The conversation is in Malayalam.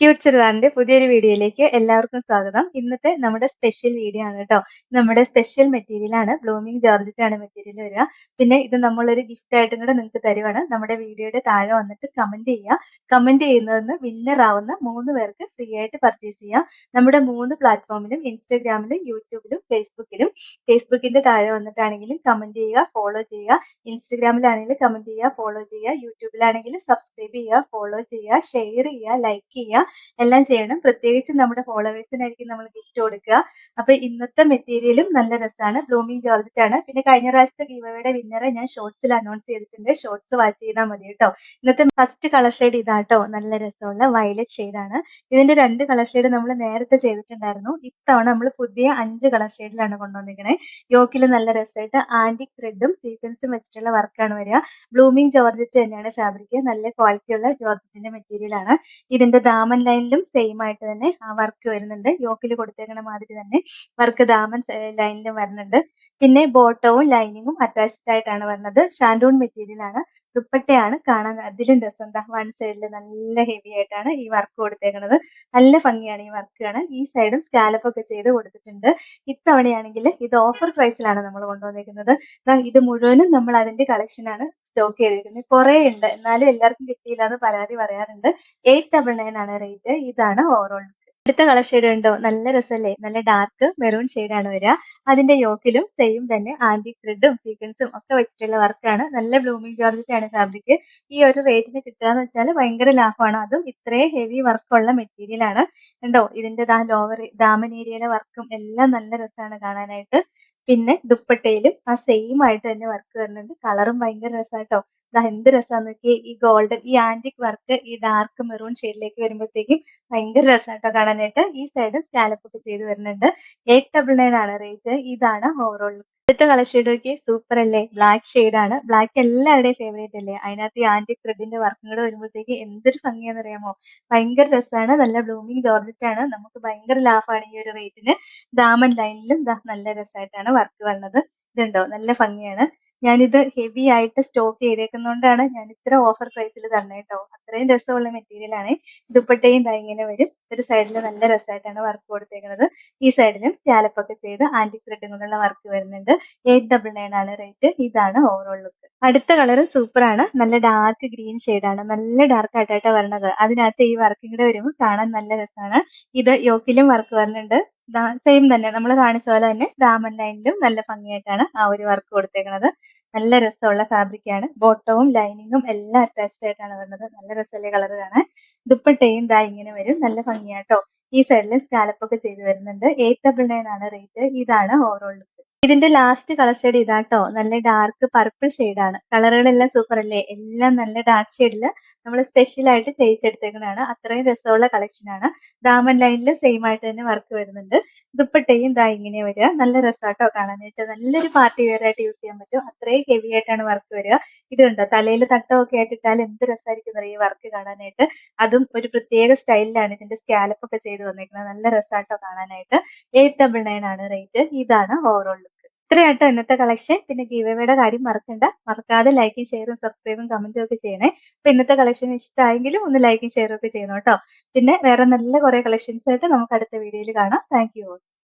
ക്യൂട്ട് പുതിയൊരു വീഡിയോയിലേക്ക് എല്ലാവർക്കും സ്വാഗതം. ഇന്നത്തെ നമ്മുടെ സ്പെഷ്യൽ വീഡിയോ ആണ് കേട്ടോ. നമ്മുടെ സ്പെഷ്യൽ മെറ്റീരിയൽ ആണ് ബ്ലൂമിംഗ് ആണ് മെറ്റീരിയൽ വരിക. പിന്നെ ഇത് നമ്മളൊരു ഗിഫ്റ്റ് ആയിട്ടും കൂടെ നിങ്ങൾക്ക് തരുവാണ്. നമ്മുടെ വീഡിയോയുടെ താഴെ വന്നിട്ട് കമന്റ് ചെയ്യുക. കമന്റ് ചെയ്യുന്നതെന്ന് വിന്നർ ആവുന്ന മൂന്ന് പേർക്ക് ഫ്രീ ആയിട്ട് പർച്ചേസ് ചെയ്യാം. നമ്മുടെ മൂന്ന് പ്ലാറ്റ്ഫോമിലും ഇൻസ്റ്റാഗ്രാമിലും യൂട്യൂബിലും ഫേസ്ബുക്കിലും ഫേസ്ബുക്കിന്റെ താഴെ വന്നിട്ടാണെങ്കിലും കമന്റ് ചെയ്യുക ഫോളോ ചെയ്യുക. ഇൻസ്റ്റാഗ്രാമിലാണെങ്കിലും കമന്റ് ചെയ്യുക ഫോളോ ചെയ്യുക. യൂട്യൂബിലാണെങ്കിലും സബ്സ്ക്രൈബ് ചെയ്യുക ഫോളോ ചെയ്യുക ഷെയർ ചെയ്യുക ലൈക്ക് ചെയ്യുക. എല്ലാം ചെയ്യണം. പ്രത്യേകിച്ച് നമ്മുടെ ഫോളോവേഴ്സിനായിരിക്കും നമ്മൾ ഗിഫ്റ്റ് കൊടുക്കുക. അപ്പൊ ഇന്നത്തെ മെറ്റീരിയലും നല്ല രസമാണ്. ബ്ലൂമിംഗ് ജോർജറ്റ് ആണ്. പിന്നെ കഴിഞ്ഞ പ്രാവശ്യത്തെ ഗീവയുടെ വിന്നറെ ഞാൻ ഷോർട്സിൽ അനൗൺസ് ചെയ്തിട്ടുണ്ട്. ഷോർട്സ് വാച്ച് ചെയ്താൽ മതി കേട്ടോ. ഇന്നത്തെ ഫസ്റ്റ് കളർ ഷെയ്ഡ് ഇതാട്ടോ നല്ല രസമുള്ള വയലറ്റ് ഷെയ്ഡ് ആണ്. ഇതിന്റെ രണ്ട് കളർ ഷെയ്ഡ് നമ്മൾ നേരത്തെ ചെയ്തിട്ടുണ്ടായിരുന്നു. ഇത്തവണ നമ്മൾ പുതിയ അഞ്ച് കളർ ഷെയ്ഡിലാണ് കൊണ്ടുവന്നിരിക്കുന്നത് യോക്കിൽ നല്ല രസമായിട്ട് ആന്റിക് ത്രെഡും സീക്വൻസും വെച്ചിട്ടുള്ള വർക്കാണ് വരിക. ബ്ലൂമിംഗ് ജോർജറ്റ് തന്നെയാണ് ഫാബ്രിക് നല്ല ക്വാളിറ്റി ഉള്ള ജോർജറ്റിന്റെ മെറ്റീരിയൽ ആണ്. ഇതിന്റെ ദാമൻ ലൈനിലും സെയിം ആയിട്ട് തന്നെ ആ വർക്ക് വരുന്നുണ്ട്. യോക്കിൽ കൊടുത്തേക്കണ മാതിരി തന്നെ വർക്ക് ദാമൻ ലൈനിലും വരുന്നുണ്ട്. പിന്നെ ബോട്ടവും ലൈനിങ്ങും അറ്റാച്ച്ഡ് ആയിട്ടാണ് വരുന്നത്. ഷാൻഡൂൺ മെറ്റീരിയൽ ആണ്. ദുപ്പട്ടയാണ് കാണാൻ അതിലും രസം. എന്താ വൺ സൈഡിൽ നല്ല ഹെവി ആയിട്ടാണ് ഈ വർക്ക് കൊടുത്തേക്കുന്നത് നല്ല ഭംഗിയാണ് ഈ വർക്ക് കാണാൻ. ഈ സൈഡും സ്കാലപ്പ് ഒക്കെ ചെയ്ത് കൊടുത്തിട്ടുണ്ട്. ഇത്തവണയാണെങ്കിൽ ഇത് ഓഫർ പ്രൈസിലാണ് നമ്മൾ കൊണ്ടുവന്നിരിക്കുന്നത് ഇത് മുഴുവനും നമ്മൾ അതിന്റെ കളക്ഷനാണ് സ്റ്റോക്ക് ചെയ്തിരിക്കുന്നത് കുറേ ഉണ്ട് എന്നാലും എല്ലാവർക്കും കിട്ടിയില്ല എന്ന് പരാതി പറയാറുണ്ട്. എയ്റ്റ് ഡബിൾ നയൻ ആണ് റേറ്റ്. ഇതാണ് ഓവറോൾ അടുത്ത കളർ ഷെയ്ഡ് ഉണ്ടോ നല്ല രസമല്ലേ നല്ല ഡാർക്ക് മെറൂൺ ആണ് വരിക അതിന്റെ യോക്കിലും സെയിം തന്നെ ആന്റി ത്രെഡും സീക്വൻസും ഒക്കെ വെച്ചിട്ടുള്ള വർക്കാണ് നല്ല ബ്ലൂമിംഗ് ജോർജറ്റ് ആണ് ഫാബ്രിക് ഈ ഒരു റേറ്റിന് കിട്ടുക എന്ന് വെച്ചാൽ ഭയങ്കര ലാഭമാണ്. അതും ഇത്രയും ഹെവി വർക്കുള്ള മെറ്റീരിയൽ ആണ്. ഉണ്ടോ ഇതിന്റെ ദാ ലോവർ ദാമൻ ഏരിയയിലെ വർക്കും എല്ലാം നല്ല രസമാണ് കാണാനായിട്ട്. പിന്നെ ദുപ്പട്ടയിലും ആ സെയിം ആയിട്ട് തന്നെ വർക്ക് വരുന്നുണ്ട്. കളറും ഭയങ്കര രസമാട്ടോ എന്ത് രസമാന്ന് വെച്ചാൽ ഈ ഗോൾഡൻ ഈ ആന്റിക് വർക്ക് ഈ ഡാർക്ക് മെറൂൺ ഷെയ്ഡിലേക്ക് വരുമ്പോഴത്തേക്കും ഭയങ്കര രസമായിട്ടോ കാണാനായിട്ട്. ഈ സൈഡ് സ്കാലപ്പ് ഒക്കെ ചെയ്ത് വരുന്നുണ്ട്. എയ്റ്റ് ഡബിൾ നയൻ ആണ് റേറ്റ് ഇതാണ് ഓവറോൾ അടുത്ത കളർ ഷെയ്ഡ് നോക്കി സൂപ്പർ അല്ലേ? ബ്ലാക്ക് ഷെയ്ഡ് ആണ്. ബ്ലാക്ക് എല്ലാവരുടെയും ഫേവറേറ്റ് അല്ലേ? അതിനകത്ത് ഈ ആന്റിക് ത്രെഡിന്റെ വർക്കും കൂടെ വരുമ്പോഴത്തേക്ക് എന്തൊരു ഭംഗിയാന്ന് അറിയാമോ ഭയങ്കര രസമാണ് നല്ല ബ്ലൂമിങ് ജോർജറ്റ് ആണ്. നമുക്ക് ഭയങ്കര ലാഭമാണ് ഈ ഒരു റേറ്റിന് ദാമൻ ലൈനിലും നല്ല രസമായിട്ടാണ് വർക്ക് വന്നത്. ഇതുണ്ടോ? നല്ല ഭംഗിയാണ്. ഞാനിത് ഹെവി ആയിട്ട് സ്റ്റോക്ക് ചെയ്തേക്കുന്നതുകൊണ്ടാണ് ഞാൻ ഇത്ര ഓഫർ പ്രൈസിൽ തന്നെ കേട്ടോ അത്രയും രസമുള്ള മെറ്റീരിയൽ ആണ്. ദുപ്പട്ടയും ഇങ്ങനെ വരും. ഒരു സൈഡിൽ നല്ല രസമായിട്ടാണ് വർക്ക് കൊടുത്തേക്കുന്നത്. ഈ സൈഡിലും സ്റ്റാലപ്പൊക്കെ ചെയ്ത് ആന്റി ത്രെഡും കൊണ്ടുള്ള വർക്ക് വരുന്നുണ്ട്. എയ്റ്റ് ഡബിൾ നയൻ ആണ് റേറ്റ് ഇതാണ് ഓവറോൾ ലുക്ക് അടുത്ത കളർ സൂപ്പർ ആണ്. നല്ല ഡാർക്ക് ഗ്രീൻ ആണ്. നല്ല ഡാർക്ക് ആയിട്ടാണ് വരുന്നത് അതിനകത്ത് ഈ വർക്കും കൂടെ വരുമ്പോൾ കാണാൻ നല്ല രസമാണ് ഇത് യോക്കിലും വർക്ക് വരുന്നുണ്ട്. സെയിം തന്നെ. നമ്മൾ കാണിച്ച പോലെ തന്നെ ഡാമൺ ലൈനിലും നല്ല ഭംഗിയായിട്ടാണ് ആ ഒരു വർക്ക് കൊടുത്തേക്കുന്നത് നല്ല രസമുള്ള ഫാബ്രിക് ആണ്. ബോട്ടവും ലൈനിങ്ങും എല്ലാം അറ്റാച്ച്ഡ് ആയിട്ടാണ് വരുന്നത്. നല്ല രസമുള്ള കളർ കാണാൻ? ദുപ്പട്ടയും ദാ ഇങ്ങനെ വരും. നല്ല ഭംഗിയാട്ടോ. ഈ സൈഡിൽ സ്കാലപ്പ് ഒക്കെ ചെയ്ത് വരുന്നുണ്ട്. എയ്റ്റ് ഡബിൾ നയൻ ആണ് റേറ്റ് ഇതാണ് ഓവറോൾ ലുക്ക് ഇതിന്റെ ലാസ്റ്റ് കളർ ഷെയ്ഡ് ഇതാട്ടോ. നല്ല ഡാർക്ക് പർപ്പിൾ ആണ്. കളറുകളെല്ലാം സൂപ്പർ അല്ലേ? എല്ലാം നല്ല ഡാർക്ക് ഷെയ്ഡിൽ നമ്മൾ സ്പെഷ്യൽ ആയിട്ട് ചെയ്യിച്ചെടുത്തേക്കുന്നതാണ് അത്രയും രസമുള്ള കളക്ഷൻ ആണ്. ദാമൻ ലൈനിൽ സെയിം ആയിട്ട് തന്നെ വർക്ക് വരുന്നുണ്ട്. ദുപ്പട്ടയും ദാ ഇങ്ങനെ വരിക. നല്ല രസമാട്ടോ കാണാനായിട്ട്. നല്ലൊരു പാർട്ടി വെയർ ആയിട്ട് യൂസ് ചെയ്യാൻ പറ്റും. അത്രയും ഹെവി ആയിട്ടാണ് വർക്ക് വരിക. ഇത് കണ്ടോ? തലയിൽ തട്ടമൊക്കെ ആയിട്ട് ഇട്ടാൽ എന്ത് രസമായിരിക്കും ഈ വർക്ക് കാണാനായിട്ട്? അതും ഒരു പ്രത്യേക സ്റ്റൈലിലാണ് ഇതിന്റെ സ്കാലപ്പ് ഒക്കെ ചെയ്ത് വന്നേക്കുന്നത്. നല്ല രസമാട്ടോ കാണാനായിട്ട്. എയ്റ്റ് ഡബിൾ നയൻ ആണ് റേറ്റ് ഇതാണ് ഓവറോൾ ഇത്രയാട്ടോ ഇന്നത്തെ കളക്ഷൻ പിന്നെ ഗീവയുടെ കാര്യം മറക്കണ്ട. മറക്കാതെ ലൈക്കും ഷെയറും സബ്സ്ക്രൈബും കമന്റും ഒക്കെ ചെയ്യണേ. അപ്പൊ ഇന്നത്തെ കളക്ഷൻ ഇഷ്ടമായെങ്കിലും ഒന്ന് ലൈക്കും ഷെയറും ഒക്കെ ചെയ്യണം കേട്ടോ. പിന്നെ വേറെ നല്ല കുറെ കളക്ഷൻസ് ആയിട്ട് നമുക്ക് അടുത്ത വീഡിയോയിൽ കാണാം. Thank you